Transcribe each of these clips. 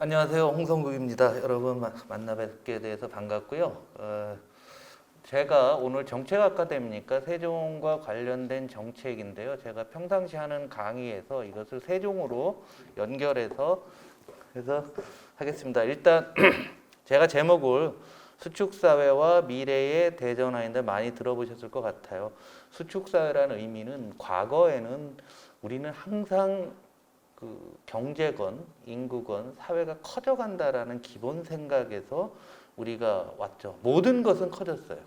안녕하세요. 홍성국입니다. 여러분 마- 만나 뵙게 돼서 반갑고요. 어, 제가 오늘 정책 아카데미니까 세종과 관련된 정책인데요. 제가 평상시 하는 강의에서 이것을 세종으로 연결해서 해서 하겠습니다. 일단 제가 제목을 수축사회와 미래의 대전화인데 많이 들어보셨을 것 같아요. 수축사회라는 의미는 과거에는 우리는 항상 그 경제건 인구건 사회가 커져간다라는 기본 생각에서 우리가 왔죠. 모든 것은 커졌어요.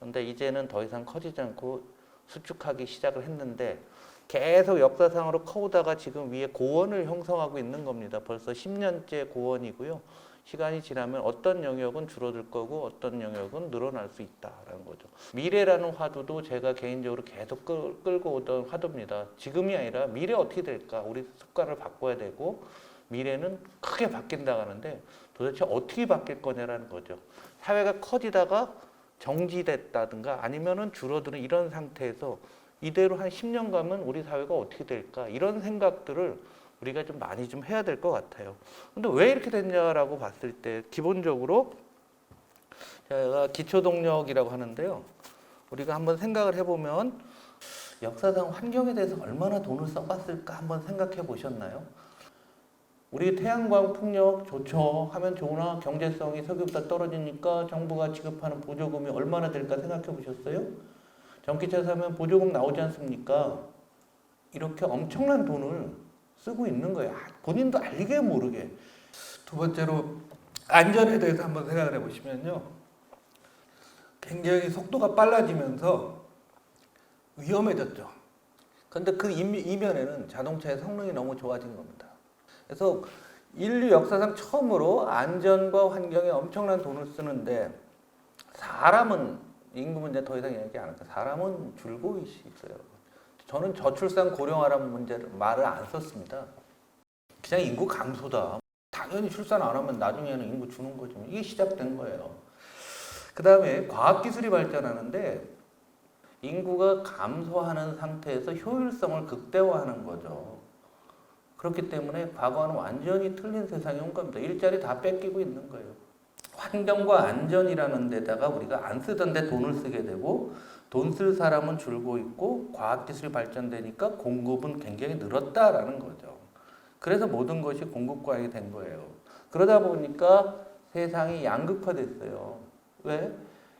그런데 이제는 더 이상 커지지 않고 수축하기 시작을 했는데 계속 역사상으로 커오다가 지금 위에 고원을 형성하고 있는 겁니다. 벌써 10년째 고원이고요. 시간이 지나면 어떤 영역은 줄어들 거고 어떤 영역은 늘어날 수 있다라는 거죠. 미래라는 화두도 제가 개인적으로 계속 끌, 끌고 오던 화두입니다. 지금이 아니라 미래 어떻게 될까? 우리 습관을 바꿔야 되고 미래는 크게 바뀐다고 하는데 도대체 어떻게 바뀔 거냐라는 거죠. 사회가 커지다가 정지됐다든가 아니면은 줄어드는 이런 상태에서 이대로 한 10년 가면 우리 사회가 어떻게 될까? 이런 생각들을 우리가 좀 많이 좀 해야 될 것 같아요. 근데 왜 이렇게 됐냐라고 봤을 때 기본적으로 제가 기초 동력이라고 하는데요. 우리가 한번 생각을 해보면 역사상 환경에 대해서 얼마나 돈을 써봤을까 한번 생각해 보셨나요? 우리 태양광 풍력 좋죠 하면 좋으나 경제성이 석유보다 떨어지니까 정부가 지급하는 보조금이 얼마나 될까 생각해 보셨어요? 전기차 사면 보조금 나오지 않습니까? 이렇게 엄청난 돈을 쓰고 있는 거예요. 아, 본인도 알게 모르게. 두 번째로 안전에 대해서 한번 생각을 해보시면요. 굉장히 속도가 빨라지면서 위험해졌죠. 근데 그 임- 이면에는 자동차의 성능이 너무 좋아진 겁니다. 그래서 인류 역사상 처음으로 안전과 환경에 엄청난 돈을 쓰는데 사람은 인구 문제 더 이상 얘기 안 할까? 사람은 줄고 있어요. 저는 저출산 고령화라는 문제를 말을 안 썼습니다. 그냥 인구 감소다. 당연히 출산 안 하면 나중에는 인구 주는 거죠. 이게 시작된 거예요. 그 다음에 과학기술이 발전하는데 인구가 감소하는 상태에서 효율성을 극대화하는 거죠. 그렇기 때문에 과거와는 완전히 틀린 세상이 온 겁니다. 일자리 다 뺏기고 있는 거예요. 환경과 안전이라는 데다가 우리가 안 쓰던 데 돈을 쓰게 되고 돈 쓸 사람은 줄고 있고 과학기술이 발전되니까 공급은 굉장히 늘었다라는 거죠. 그래서 모든 것이 공급 과잉이 된 거예요. 그러다 보니까 세상이 양극화됐어요. 왜?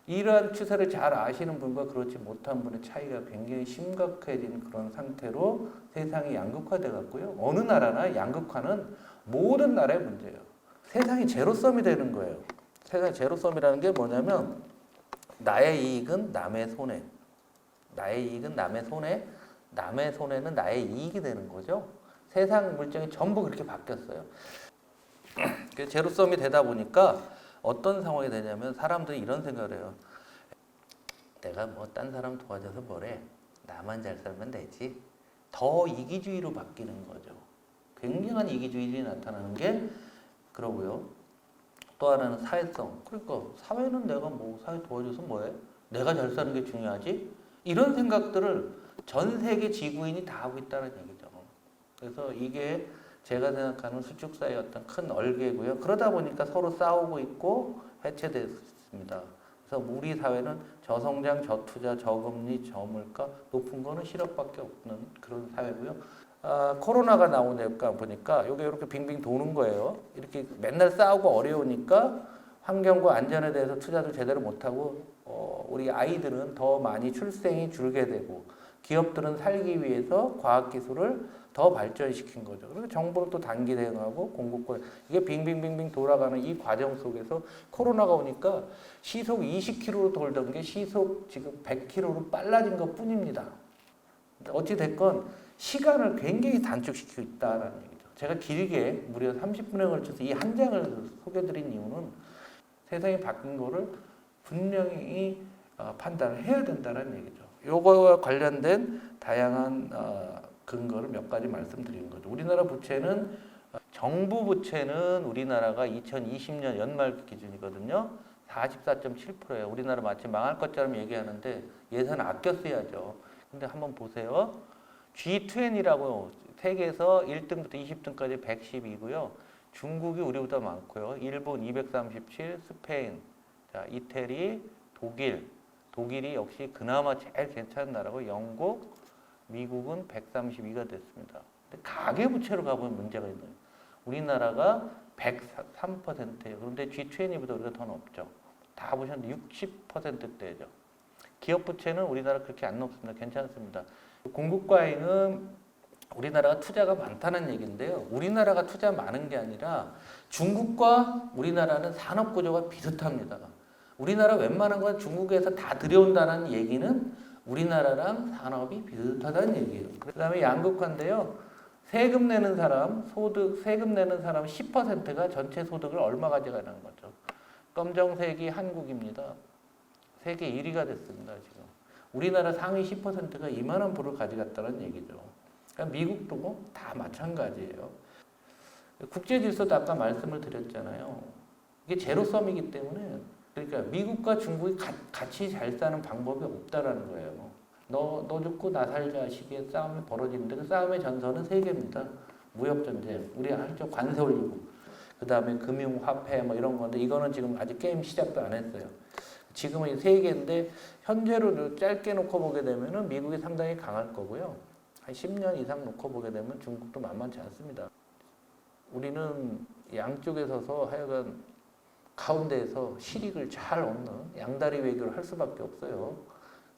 이러한 추세를 잘 아시는 분과 그렇지 못한 분의 차이가 굉장히 심각해진 그런 상태로 세상이 양극화돼 갔고요. 어느 나라나 양극화는 모든 나라의 문제예요. 세상이 제로섬이 되는 거예요. 세상이 제로섬이라는 게 뭐냐면 나의 이익은 남의 손해. 나의 이익은 남의 손해. 남의 손해는 나의 이익이 되는 거죠. 세상 물정이 전부 그렇게 바뀌었어요. 그 제로섬이 되다 보니까 어떤 상황이 되냐면 사람들이 이런 생각을 해요. 내가 뭐 딴 사람 도와줘서 뭐래. 나만 잘 살면 되지. 더 이기주의로 바뀌는 거죠. 굉장한 이기주의들이 나타나는 게 그러고요. 또 하나는 사회성. 그러니까 사회는 내가 뭐 사회 도와줘서 뭐해? 내가 잘 사는 게 중요하지? 이런 생각들을 전 세계 지구인이 다 하고 있다는 얘기죠. 그래서 이게 제가 생각하는 수축사의 어떤 큰 얼개고요. 그러다 보니까 서로 싸우고 있고 해체됐습니다. 그래서 우리 사회는 저성장, 저투자, 저금리, 저물가 높은 거는 실업밖에 없는 그런 사회고요. 아, 코로나가 나오니까 보니까 이게 이렇게 빙빙 도는 거예요. 이렇게 맨날 싸우고 어려우니까 환경과 안전에 대해서 투자도 제대로 못하고 어, 우리 아이들은 더 많이 출생이 줄게 되고 기업들은 살기 위해서 과학기술을 더 발전시킨 거죠. 그리고 정부는 또 단기 대응하고 공급과 이게 빙빙빙빙 돌아가는 이 과정 속에서 코로나가 오니까 시속 20km로 돌던 게 시속 지금 100km로 빨라진 것 뿐입니다. 어찌 됐건 시간을 굉장히 단축시키고 있다라는 얘기죠. 제가 길게 무려 30분에 걸쳐서 이 한 장을 소개드린 이유는 세상이 바뀐 거를 분명히 어, 판단을 해야 된다는 얘기죠. 요거와 관련된 다양한 어, 근거를 몇 가지 말씀드리는 거죠. 우리나라 부채는 어, 정부 부채는 우리나라가 2020년 연말 기준이거든요. 44.7%예요. 우리나라 마치 망할 것처럼 얘기하는데 예산 아껴 써야죠. 근데 한번 보세요. G20이라고 세계에서 1등부터 20등까지 110이고요. 중국이 우리보다 많고요. 일본 237, 스페인, 자 이태리, 독일, 독일이 역시 그나마 제일 괜찮은 나라고 영국, 미국은 132가 됐습니다. 근데 가계 부채로 가보면 문제가 있는 거예요. 우리나라가 103%예요. 그런데 G20보다 우리가 더 높죠. 다 보셨는데 60%대죠. 기업 부채는 우리나라 그렇게 안 높습니다. 괜찮습니다. 공급 과잉은 우리나라가 투자가 많다는 얘기인데요. 우리나라가 투자 많은 게 아니라 중국과 우리나라는 산업 구조가 비슷합니다. 우리나라 웬만한 건 중국에서 다 들여온다는 얘기는 우리나라랑 산업이 비슷하다는 얘기예요. 그다음에 양극화인데요. 세금 내는 사람, 소득 세금 내는 사람 10%가 전체 소득을 얼마 가져가는 거죠. 검정색이 한국입니다. 세계 1위가 됐습니다, 지금. 우리나라 상위 10%가 2만 원 불을 가져갔다는 얘기죠. 그러니까 미국도 뭐다 마찬가지예요. 국제 질서도 아까 말씀을 드렸잖아요. 이게 제로섬이기 때문에 그러니까 미국과 중국이 가, 같이 잘 사는 방법이 없다라는 거예요. 너, 너 죽고 나 살자 시기에 싸움이 벌어지는데 그 싸움의 전선은 세 개입니다. 무역 전쟁, 우리 한쪽 관세 올리고, 그 다음에 금융 화폐 뭐 이런 건데 이거는 지금 아직 게임 시작도 안 했어요. 지금은 이세 개인데 현재로 짧게 놓고 보게 되면은 미국이 상당히 강할 거고요. 한 10년 이상 놓고 보게 되면 중국도 만만치 않습니다. 우리는 양쪽에 서서 하여간 가운데에서 실익을 잘 얻는 양다리 외교를 할 수밖에 없어요.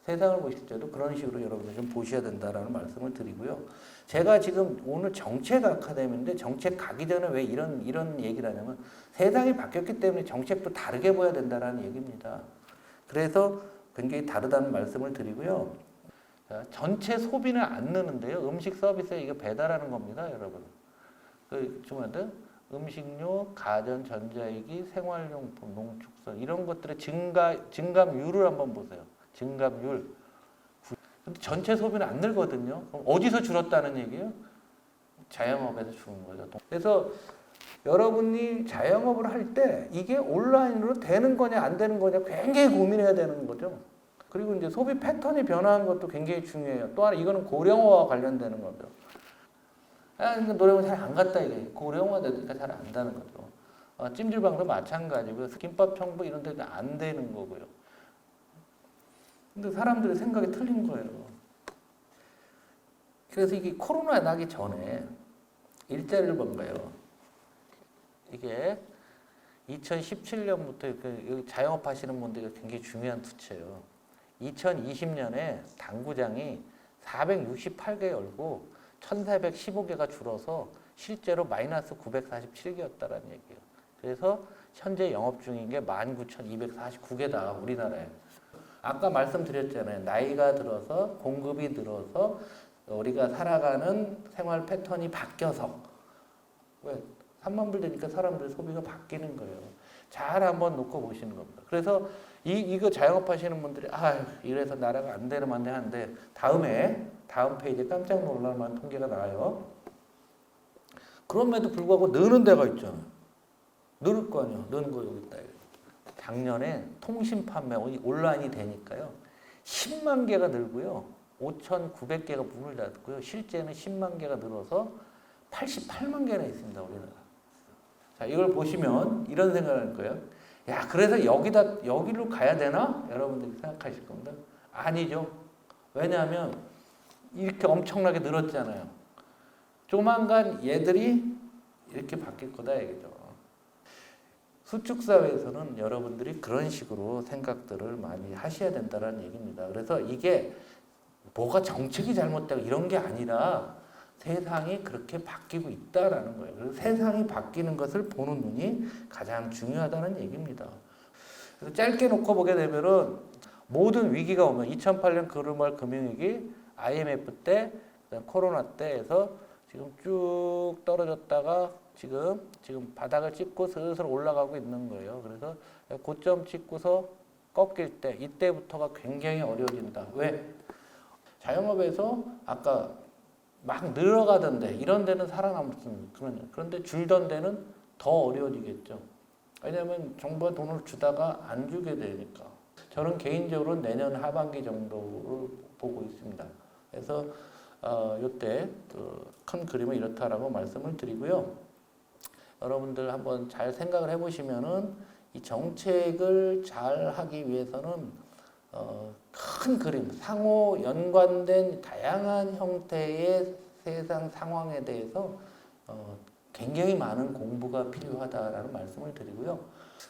세상을 보실 때도 그런 식으로 여러분들 좀 보셔야 된다라는 말씀을 드리고요. 제가 지금 오늘 정책 아카데미인데 정책 가기 전에 왜 이런 이런 얘기를 하냐면 세상이 바뀌었기 때문에 정책도 다르게 보여야 된다라는 얘기입니다. 그래서 굉장히 다르다는 말씀을 드리고요. 자, 전체 소비는 안 느는데요. 음식 서비스에 이거 배달하는 겁니다, 여러분. 그 중요한데 음식료, 가전, 전자기기, 생활용품, 농축산 이런 것들의 증가 증감률을 한번 보세요. 증감률. 근데 전체 소비는 안 늘거든요. 그럼 어디서 줄었다는 얘기예요? 자영업에서 줄은 거죠. 그래서 여러분이 자영업을 할 때 이게 온라인으로 되는 거냐 안 되는 거냐 굉장히 고민해야 되는 거죠. 그리고 이제 소비 패턴이 변화한 것도 굉장히 중요해요. 또 하나 이거는 고령화와 관련되는. 아, 그러니까 노래방 잘안 갔다 이게 고령화 되니까 잘 안 가는 거죠. 어, 찜질방도 마찬가지고요. 김밥 청부 이런 데도 안 되는 거고요. 근데 사람들의 생각이 틀린 거예요. 그래서 이게 코로나 나기 전에 일자리를 본 거예요. 이게 2017년부터 그 자영업 하시는 분들이 굉장히 중요한 투체예요. 2020년에 당구장이 468개 열고 1415개가 줄어서 실제로 마이너스 947개였다라는 얘기예요. 그래서 현재 영업 중인 게 19,249개다 우리나라에. 아까 말씀드렸잖아요. 나이가 들어서 공급이 늘어서 우리가 살아가는 생활 패턴이 바뀌어서 왜 3만 불 되니까 사람들 소비가 바뀌는 거예요. 잘 한번 놓고 보시는 겁니다. 그래서 이 이거 자영업 하시는 분들이 아 이래서 나라가 안 되면 안 되는데 다음에 다음 페이지에 깜짝 놀랄 만한 통계가 나와요. 그럼에도 불구하고 느는 데가 있잖아요. 늘을 거 아니야. 느는 거 여기 있다. 작년에 통신 판매 온라인이 되니까요. 10만 개가 늘고요. 5,900개가 문을 닫고요. 실제는 10만 개가 늘어서 88만 개나 있습니다. 우리나라. 자, 이걸 보시면 이런 생각을 할 거예요. 야, 그래서 여기다, 여기로 가야 되나? 여러분들이 생각하실 겁니다. 아니죠. 왜냐하면 이렇게 엄청나게 늘었잖아요. 조만간 얘들이 이렇게 바뀔 거다 얘기죠. 수축 사회에서는 여러분들이 그런 식으로 생각들을 많이 하셔야 된다는 얘기입니다. 그래서 이게 뭐가 정책이 잘못되고 이런 게 아니라 세상이 그렇게 바뀌고 있다라는 거예요. 그래서 세상이 바뀌는 것을 보는 눈이 가장 중요하다는 얘기입니다. 그래서 짧게 놓고 보게 되면은 모든 위기가 오면 2008년 글로벌 금융위기, IMF 때, 코로나 때에서 지금 쭉 떨어졌다가 지금 지금 바닥을 찍고 슬슬 올라가고 있는 거예요. 그래서 고점 찍고서 꺾일 때 이때부터가 굉장히 어려워진다. 왜? 자영업에서 아까 막 늘어가던데 이런 데는 살아남습니다. 그런데 줄던 데는 더 어려워지겠죠. 왜냐하면 정부가 돈을 주다가 안 주게 되니까. 저는 개인적으로 내년 하반기 정도를 보고 있습니다. 그래서 어, 이때 그큰 그림은 이렇다라고 말씀을 드리고요. 여러분들 한번 잘 생각을 해보시면은 이 정책을 잘 하기 위해서는 어, 큰 그림, 상호 연관된 다양한 형태의 세상 상황에 대해서 어, 굉장히 많은 공부가 필요하다라는 말씀을 드리고요.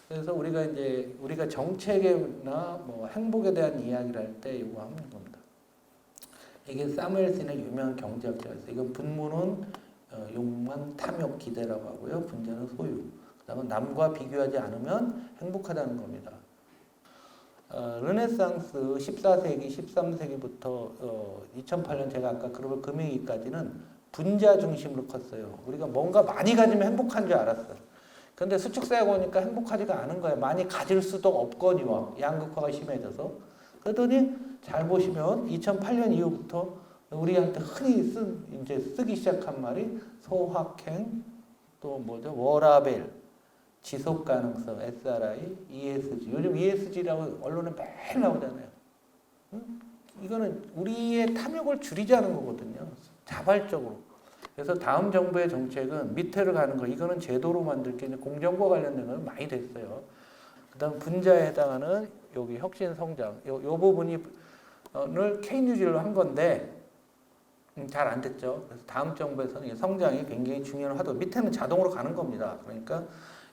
그래서 우리가 이제 우리가 정책이나 뭐 행복에 대한 이야기를 할 때 이거 하는 겁니다. 이게 사무엘슨의 유명한 경제학자가 있어요. 이건 분모는 어, 욕망, 탐욕, 기대라고 하고요. 분자는 소유. 그다음에 남과 비교하지 않으면 행복하다는 겁니다. 어, 르네상스 14세기, 13세기부터 어, 2008년 제가 아까 글로벌 금융위기까지는 분자 중심으로 컸어요. 우리가 뭔가 많이 가지면 행복한 줄 알았어요. 근데 수축사회가 오니까 행복하지가 않은 거예요. 많이 가질 수도 없거니와 양극화가 심해져서. 그러더니 잘 보시면 2008년 이후부터 우리한테 흔히 쓴 이제 쓰기 시작한 말이 소확행 또 뭐죠 워라벨 지속 가능성 SRI ESG 요즘 ESG라고 언론에 매일 나오잖아요. 응? 이거는 우리의 탐욕을 줄이자는 거거든요. 자발적으로. 그래서 다음 정부의 정책은 밑으로 가는 거 이거는 제도로 만들 게 공정과 관련된 건 많이 됐어요. 그 다음 분자에 해당하는 여기 혁신 성장 요, 요 부분이 을 케인주의로 한 건데 음, 잘안 됐죠. 그래서 다음 정부에서는 이 성장이 굉장히 중요한 하도 밑에는 자동으로 가는 겁니다. 그러니까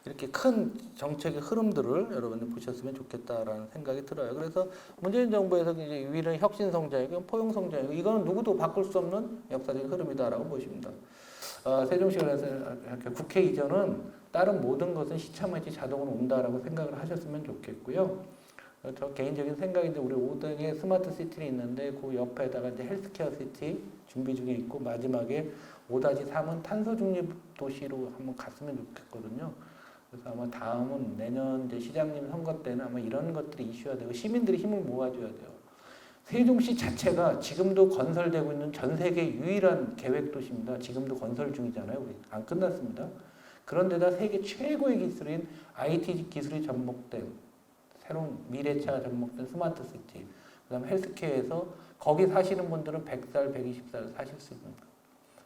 이렇게 큰 정책의 흐름들을 여러분들 보셨으면 좋겠다라는 생각이 들어요. 그래서 문재인 정부에서 이제 위는 혁신 성장이고 포용 성장이고 이거는 누구도 바꿀 수 없는 역사적인 흐름이다라고 보십니다. 어, 세종시에서 이렇게 국회 이전은 다른 모든 것은 시차만치 자동으로 온다라고 생각을 하셨으면 좋겠고요. 어, 저 개인적인 생각인데 우리 5등에 스마트 시티는 있는데 그 옆에다가 이제 헬스케어 시티 준비 중에 있고 마지막에 5-3은 탄소 중립 도시로 한번 갔으면 좋겠거든요. 그래서 아마 다음은 내년 이제 시장님 선거 때는 아마 이런 것들이 이슈화 되고 시민들이 힘을 모아줘야 돼요. 세종시 자체가 지금도 건설되고 있는 전 세계 유일한 계획 도시입니다. 지금도 건설 중이잖아요. 우리 안 끝났습니다. 그런데다 세계 최고의 기술인 IT 기술이 접목된 새로운 미래차가 접목된 스마트 시티, 그다음 헬스케어에서 거기 사시는 분들은 100살, 120살 사실 수 있는 거예요.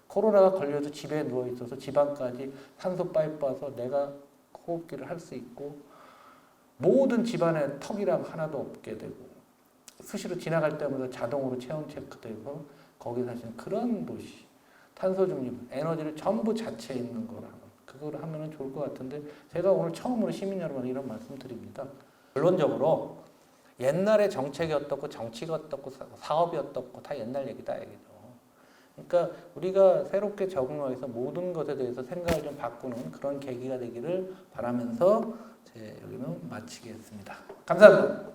코로나가 걸려도 집에 누워 있어서 집안까지 산소 파이프 와서 내가 호흡기를 할 수 있고 모든 집안에 턱이랑 하나도 없게 되고 수시로 지나갈 때마다 자동으로 체온 체크되고 거기 사시는 그런 도시 탄소 중립 에너지를 전부 자체에 있는 거라 그거를 하면은 좋을 것 같은데 제가 오늘 처음으로 시민 여러분 이런 말씀 드립니다. 결론적으로 옛날에 정책이 어떻고 정치가 어떻고 사- 사업이 어떻고 다 옛날 얘기다 얘기죠. 그러니까 우리가 새롭게 적응해서 모든 것에 대해서 생각을 좀 바꾸는 그런 계기가 되기를 바라면서 제 여기는 마치겠습니다. 감사합니다.